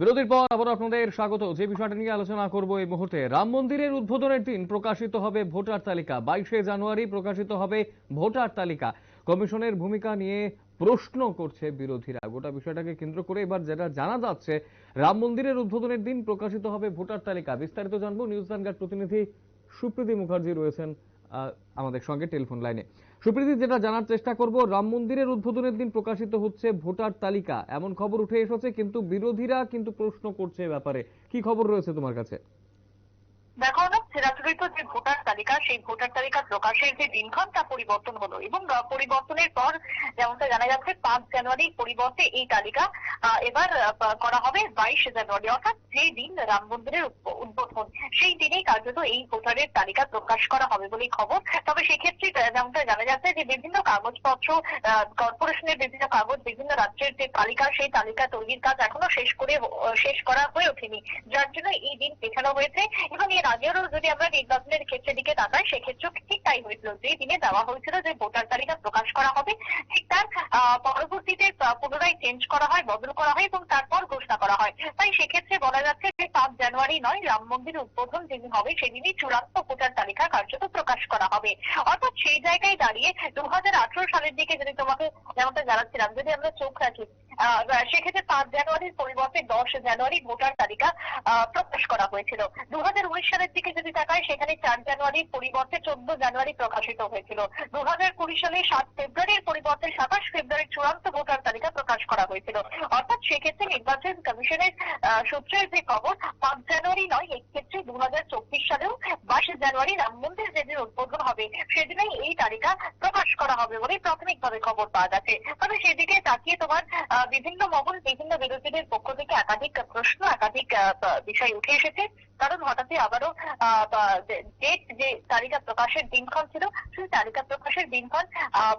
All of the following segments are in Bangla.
বিরতির পর আবার আপনাদের স্বাগত। যে বিষয়টা নিয়ে আলোচনা করব এই মুহূর্তে, রাম মন্দিরের উদ্বোধনের দিন প্রকাশিত হবে ভোটার তালিকা। বাইশে জানুয়ারি প্রকাশিত হবে ভোটার তালিকা। কমিশনের ভূমিকা নিয়ে প্রশ্ন করছে বিরোধীরা। গোটা বিষয়টাকে কেন্দ্র করে এবার যেটা জানা যাচ্ছে, রাম মন্দিরের উদ্বোধনের দিন প্রকাশিত হবে ভোটার তালিকা। বিস্তারিত জানব নিউজ প্রতিনিধি সুপ্রীতি মুখার্জি রয়েছেন আমাদের সঙ্গে টেলিফোন লাইনে। সুপ্রীতি, যেটা জানার চেষ্টা করব, রাম মন্দিরের উদ্বোধনের দিন প্রকাশিত হচ্ছে ভোটার তালিকা। এমন খবর উঠে এসেছে, কিন্তু বিরোধীরা কিন্তু প্রশ্ন করছে ব্যাপারে। কি খবর রয়েছে তোমার কাছে? দেখো না চিরাচরিত যে ভোটার তালিকা, সেই ভোটার তালিকা প্রকাশের যে দিনক্ষণ তা পরিবর্তন হলো এবং পরিবর্তনের পর যেমনটা জানা যাচ্ছে, পাঁচ জানুয়ারি পরিবর্তে এই তালিকা এবার করা হবে বাইশ জানুয়ারি। অর্থাৎ যে দিন রাম মন্দিরের উদ্বোধন, সেই দিনেই কার্যত এই ভোটারের তালিকা প্রকাশ করা হবে বলেই খবর। তবে সেক্ষেত্রে যেমনটা জানা যাচ্ছে যে বিভিন্ন কাগজপত্র কর্পোরেশনের বিভিন্ন কাগজ, বিভিন্ন রাজ্যের যে তালিকা, সেই তালিকা তৈরির কাজ এখনও শেষ করে শেষ করা হয়ে ওঠেনি। যার জন্য এই দিন পেছানো হয়েছে এবং এর আগেও যদি আমরা নির্বাচনের ক্ষেত্রের দিকে তাকাই, সেক্ষেত্রেও ঠিক তাই হয়েছিল। যে দিনে দেওয়া হয়েছিল যে ভোটার তালিকা প্রকাশ করা হবে, ঠিক তার পরবর্তীতে পুনরায় চেঞ্জ করা হয়, বদল করা হয় এবং তারপর ঘোষণা করা হয়। তাই সেক্ষেত্রে বলা যাচ্ছে যে পাঁচ জানুয়ারি নয়, রাম মন্দির উদ্বোধন যেদিন হবে, সেদিনই চূড়ান্ত ভোটার তালিকা কার্যত প্রকাশ করা হবে। অর্থাৎ সেই জায়গায় দাঁড়িয়ে দু হাজার আঠারো সালের দিকে যদি তোমাকে যেমনটা জানাচ্ছিলাম, যদি আমরা চোখ রাখি সেক্ষেত্রে পাঁচ জানুয়ারির পরিবর্তে দশ জানুয়ারি ভোটার তালিকা প্রকাশ করা হয়েছিল। দু হাজার উনিশ সালের দিকে যদি তাকায় সেখানে চার জানুয়ারির পরিবর্তে চোদ্দ জানুয়ারি প্রকাশিত হয়েছিল। দু সালে সাত ফেব্রুয়ারির পরিবর্তে সাতাশ ফেব্রুয়ারি চূড়ান্ত ভোটার তালিকা প্রকাশ করা হয়েছিল। অর্থাৎ সেক্ষেত্রে নির্বাচন কমিশনের সূত্রের যে খবর, পাঁচ জানুয়ারি নয়, এক্ষেত্রে দু হাজার চব্বিশ সালেও বাইশে জানুয়ারি রাম মন্দির যেদিন উদ্বোধন হবে, সেদিনেই এই তালিকা প্রকাশ করা হবে বলে প্রাথমিকভাবে খবর পাওয়া যাচ্ছে। তবে সেদিকে তাকিয়ে তোমার বিভিন্ন মহল, বিভিন্ন বিরোধীদের পক্ষ থেকে একাধিক প্রশ্ন, একাধিক বিষয় উঠে এসেছে। কারণ হঠাৎই আবারও ডেট যে তালিকা প্রকাশের দিনক্ষণ ছিল, সেই তালিকা প্রকাশের দিনক্ষণ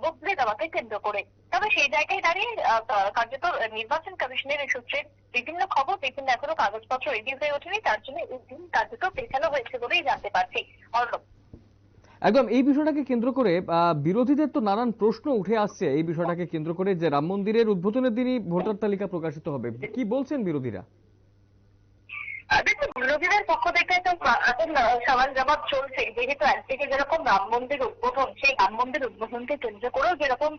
বদলে দেওয়াকে কেন্দ্র করে। তবে সেই জায়গায় দাঁড়িয়ে কার্যত নির্বাচন কমিশনের সূত্রের বিভিন্ন খবর, বিভিন্ন এখনও কাগজপত্র রেডি হয়ে ওঠেনি, তার জন্য এই দিন কার্যত পেছানো হয়েছে বলেই জানতে পারছি। অর্ণব। একদম, এই বিষয়টাকে কেন্দ্র করে বিরোধীদের তো নানান প্রশ্ন উঠে আসছে। এই বিষয়টাকে কেন্দ্র করে যে রাম মন্দিরের উদ্বোধনের দিনই ভোটার তালিকা প্রকাশিত হবে। কি বলছেন বিরোধীরা? দেখুন পক্ষ থেকে তো এখন সওয়াল জবাব চলছে। যেহেতু একদিকে যেরকম রাম মন্দির উদ্বোধন, সেই রাম মন্দির উদ্বোধনকে কেন্দ্র করেও যেরকম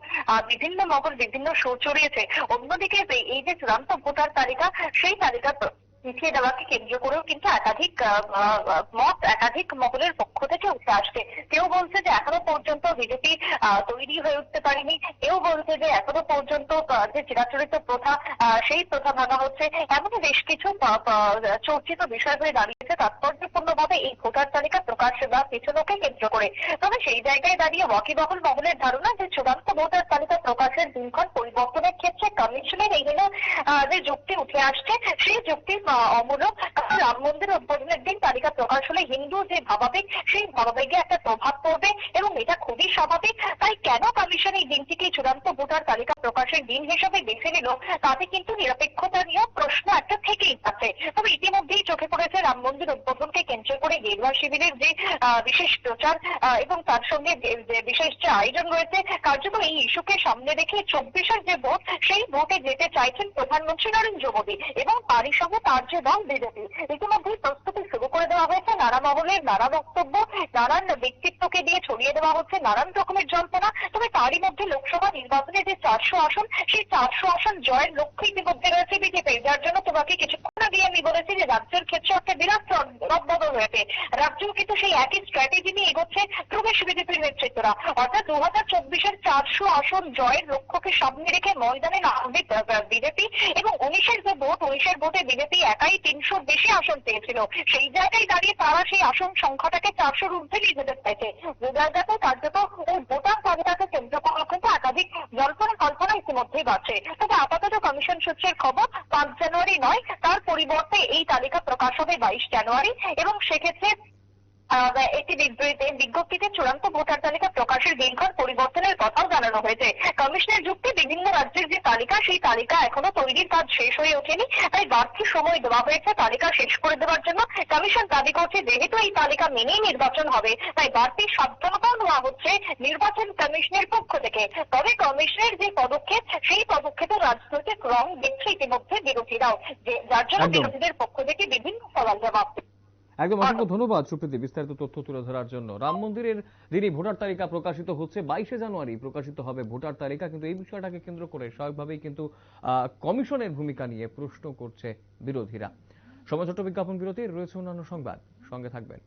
বিভিন্ন মহল বিভিন্ন শো চড়িয়েছে, অন্যদিকে এই- যে চূড়ান্ত ভোটার তালিকা, সেই তালিকা পিছিয়ে দেওয়াকে কেন্দ্র করেও কিন্তু একাধিক মত একাধিক মহলের পক্ষ থেকে উঠে আসছে। কেউ বলছে যে এখনও পর্যন্ত বিজেপি তৈরি হয়ে উঠতে পারেনি। কেউ বলছে যে এখনও পর্যন্ত যে চিরাচরিত প্রথা সেই প্রথা ভাঙা হচ্ছে। এমনই বেশ কিছু চর্চিত বিষয় হয়ে দাঁড়িয়েছে তাৎপর্যপূর্ণভাবে এই ভোটার তালিকা প্রকাশ বা পেছনকে কেন্দ্র করে। তবে সেই জায়গায় দাঁড়িয়ে ওয়াকিবহল মহলের ধারণা যে চূড়ান্ত ভোটার তালিকা প্রকাশের দিনক্ষণ পরিবর্তনের ক্ষেত্রে কমিশনের এই যে যুক্তি উঠে আসছে, সেই যুক্তি অমূলক রাম মন্দির উদ্বোধনের দিন তালিকা প্রকাশ হলে হিন্দু যে ভাবাবেগ, সেই ভাবাবেগে একটা প্রভাব পড়বে এবং এটা খুবই স্বাভাবিক। তাই কেন এই দিনটিকে চূড়ান্ত ভোটার তালিকা প্রকাশের দিন হিসেবে বেছে নিল, তাতে কিন্তু নিরপেক্ষতা নিয়ে প্রশ্ন একটা থেকেই যাচ্ছে তবে ইতিমধ্যেই চোখে পড়েছে রাম মন্দির উদ্বোধনকে কেন্দ্র করে গেরুয়া শিবিরের যে বিশেষ প্রচার এবং তার সঙ্গে যে বিশেষ যে আয়োজন রয়েছে কার্যত এই ইস্যুকে সামনে রেখে চব্বিশের যে ভোট, সেই ভোটে যেতে চাইছেন প্রধানমন্ত্রী নরেন্দ্র মোদী এবং তারই সঙ্গে তার যে দল বিজেপি। ইতিমধ্যেই প্রস্তুতি করে দেওয়া হয়েছে, নানা মহলের নানা বক্তব্য, নানান ব্যক্তিত্বকে দিয়ে ছড়িয়ে দেওয়া হচ্ছে নানান রকমের জল্পনা তবে তারই মধ্যে লোকসভা নির্বাচনে যে চারশো আসন, সেই চারশো আসন জয়ের লক্ষ্য ইতিমধ্যে রয়েছে বিজেপি। যার জন্য তোমাকে কিছুক্ষণ আগে আমি বলেছি যে রাজ্যের ক্ষেত্রে একটা বিরাট রদবদল হয়েছে রাজ্যও কিন্তু সেই একই স্ট্র্যাটেজি নিয়ে এগোচ্ছে প্রবেশ বিজেপির নেতৃত্বরা। অর্থাৎ দু হাজার চব্বিশের চারশো আসন জয়ের লক্ষ্যকে সামনে রেখে ময়দানে নামবে বিজেপি। এবং উনিশের যে ভোট উনিশের ভোটে বিজেপি একাই তিনশোর বেশি আসন পেয়েছিল। সেই জায়গায় দাঁড়িয়ে তারা সেই আসন সংখ্যাটাকে চারশোর ঊর্ধ্বে নিয়ে যেতে চাইছে। যে জায়গাতে কার্যত ওই ভোটার তালিকাকে কেন্দ্র করে কিন্তু একাধিক জল্পনা কল্পনা ইতিমধ্যেই বাড়ছে। তবে আপাতত কমিশন সূত্রের খবর, পাঁচ জানুয়ারি নয়, তার পরিবর্তে এই তালিকা প্রকাশ হবে বাইশ জানুয়ারি এবং সেক্ষেত্রে একটি বিজ্ঞপ্তিতে চূড়ান্ত ভোটার তালিকা প্রকাশের দিনক্ষণ পরিবর্তনের কথাও জানানো হয়েছে। কমিশনের যুক্তি বিভিন্ন রাজ্যের যে তালিকা সেই তালিকা এখনও তৈরির কাজ শেষ হয়ে ওঠেনি। তাই বাড়তি সময় দেওয়া হয়েছে তালিকা শেষ করে দেওয়ার জন্য। কমিশন দাবি করছে যেহেতু এই তালিকা মেনেই নির্বাচন হবে তাই বাড়তি সাবধানতাও নেওয়া হচ্ছে নির্বাচন কমিশনের পক্ষ থেকে। তবে কমিশনের যে পদক্ষেপ সেই পদক্ষেপে রাজনৈতিক রং দেখছে ইতিমধ্যে বিরোধীরাও যে যার জন্য বিরোধীদের পক্ষ থেকে বিভিন্ন সওয়াল জবাব একদম অসংখ্য ধন্যবাদ সুপ্রীতি বিস্তারিত তথ্য তুলে ধরার জন্য। রাম মন্দিরের দিনই ভোটার তালিকা প্রকাশিত হচ্ছে বাইশে জানুয়ারি প্রকাশিত হবে ভোটার তালিকা কিন্তু এই বিষয়টাকে কেন্দ্র করে স্বাভাবিকভাবেই কিন্তু আহ, কমিশনের ভূমিকা নিয়ে প্রশ্ন করছে বিরোধীরা। সময় ছোট্ট বিজ্ঞাপন বিরতির রয়েছে অন্যান্য সংবাদ। সঙ্গে থাকবেন।